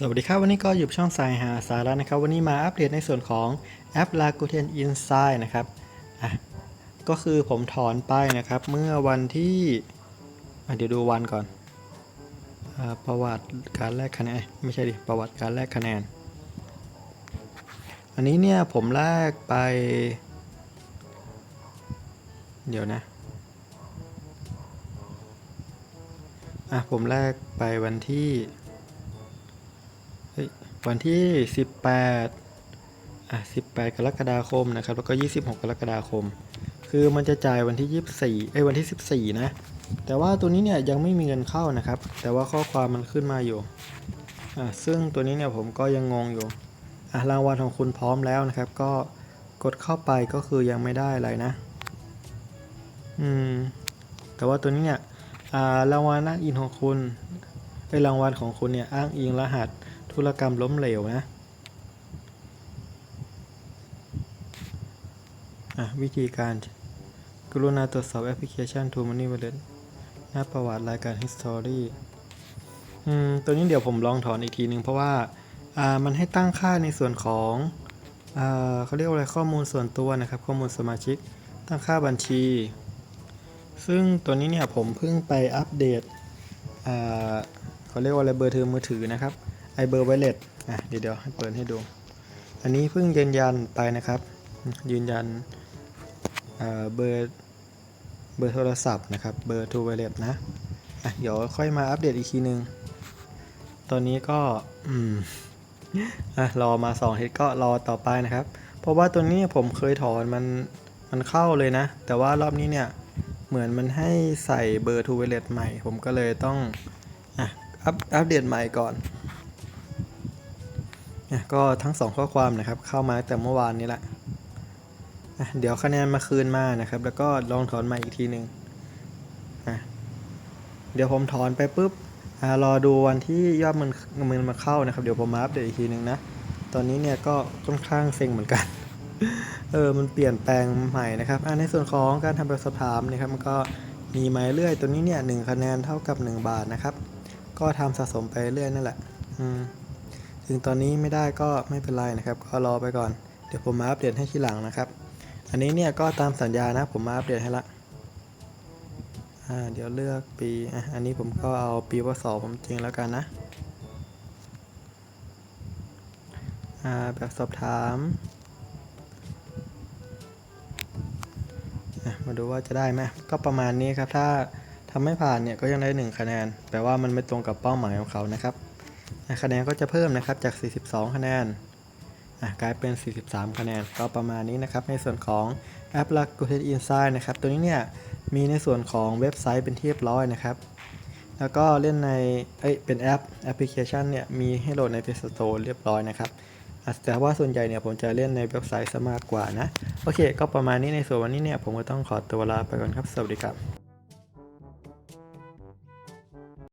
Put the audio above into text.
สวัสดีครับ วันนี้ก็อยู่ช่องสายหาสาระนะครับ วันนี้มาอัปเดตในส่วนของแอป Rakuten Insight นะครับอะก็คือผมถอนไปนะครับ เมื่อวันที่อะเดี๋ยวดูวันก่อนอประวัติการแลกคะแนนไม่ใช่ดิประวัติการแลกคะแนน อันนี้เนี่ยผมแลกไป เดี๋ยวนะอะผมแลกไปวันที่ วันที่ 18อะ18 กรกฎาคมนะครับ แล้วก็ 26 กรกฎาคม คือมันจะจ่ายวันที่ 24 เอ้ยวันที่ 14 นะ แต่ว่าตัวนี้เนี่ยยังไม่มีเงินเข้านะครับ แต่ว่าข้อความมันขึ้นมาอยู่อะซึ่งตัวนี้เนี่ยผมก็ยังงงอยู่อะรางวัลของคุณพร้อมแล้วนะครับ ก็กดเข้าไปก็คือยังไม่ได้อะไรนะ อืม แต่ว่าตัวนี้เนี่ยอ่ารางวัลอ้างอิงของคุณไอยรางวัลของคุณเนี่ยอ้างอิงรหัส ธุรกรรมล้มเหลวนะอะวิธีการ กรุณาตรวจสอบแอปพลิเคชัน t o Money Wallet หน้าประวัติรายการ History อืม ตัวนี้เดี๋ยวผมลองถอนอีกทีนึง เพราะว่า อ่า มันให้ตั้งค่าในส่วนของ อ่าเขาเรียกว่าอะไรข้อมูลส่วนตัวนะครับ ข้อมูลสมาชิก ตั้งค่าบัญชี ซึ่งตัวนี้เนี่ยผมเพิ่งไปอัปเดต อ่าเขาเรียกว่าอะไรเบอร์โทรมือถือนะครับ ไอเบอร์ไวเลสอะเดี๋ยวเดี๋ยวให้เปิดให้ดู อันนี้เพิ่งยืนยันไปนะครับ ยืนยันเบอร์เบอร์โทรศัพท์นะครับ เบอร์ทูไวเลสนะอะเดี๋ยวค่อยมาอัปเดตอีกทีนึง ตอนนี้ก็อืมอะรอมา2อาทิตย์ก็รอต่อไปนะครับ เพราะว่าตัวนี้ผมเคยถอนมันมันเข้าเลยนะ แต่ว่ารอบนี้เนี่ยเหมือนมันให้ใส่เบอร์ทูไวเลสใหม่ ผมก็เลยต้องอะอัปอัปเดตใหม่ก่อน อะก็ทั้งสองข้อความนะครับเข้ามาแต่เมื่อวานนี้แหละอะเดี๋ยวคะแนนมาคืนมานะครับ แล้วก็ลองถอนม่อีกทีหนึ่งอะเดี๋ยวผมถอนไปปุ๊บรอดูวันที่ยอดมันเงินมาเข้านะครับ เดี๋ยวผมมาอัปเดตอีกทีหนึ่งนะ ตอนนี้เนี่ยก็ค่อนข้างเซ็งเหมือนกัน เออ มันเปลี่ยนแปลงใหม่นะครับอ่าในส่วนของการทำแบบสอบถามนะครับ มันก็มีหมายเรื่อยตัวนี้เนี่ยหนึ่งคะแนนเท่ากับ 1 บาทนะครับ ก็ทำสะสมไปเรื่อยนั่นแหละ อืม ถึงตอนนี้ไม่ได้ก็ไม่เป็นไรนะครับ ก็รอไปก่อน เดี๋ยวผมมาอัปเดตให้ทีหลังนะครับ อันนี้เนี่ยก็ตามสัญญานะ ผมมาอัปเดตให้ละอ่าเดี๋ยวเลือกปีอะอันนี้ผมก็เอาปีพศผมจริงแล้วกันนะอ่าแบบสอบถามมาดูว่าจะได้ไหมก็ประมาณนี้ครับ ถ้าทำไม่ผ่านเนี่ยก็ยังได้ 1 คะแนนแต่ว่ามันไม่ตรงกับเป้าหมายของเขานะครับ คะแนนก็จะเพิ่มนะครับจาก 42 คะแนนกลายเป็น 43 คะแนน ก็ประมาณนี้นะครับ ในส่วนของแอป Rakuten Insight นะครับ ตัวนี้เนี่ยมีในส่วนของเว็บไซต์เป็นที่เรียบร้อยนะครับ แล้วก็เล่นใน เอ้ย เป็นแอปแอปพลิเคชันเนี่ยมีให้โหลดใน Play Store เรียบร้อยนะครับ แต่ว่าส่วนใหญ่เนี่ยผมจะเล่นในเว็บไซต์ซะมากกว่านะ โอเค ก็ประมาณนี้ในส่วนวันนี้เนี่ยผมก็ต้องขอตัวลาไปก่อนครับ สวัสดีครับ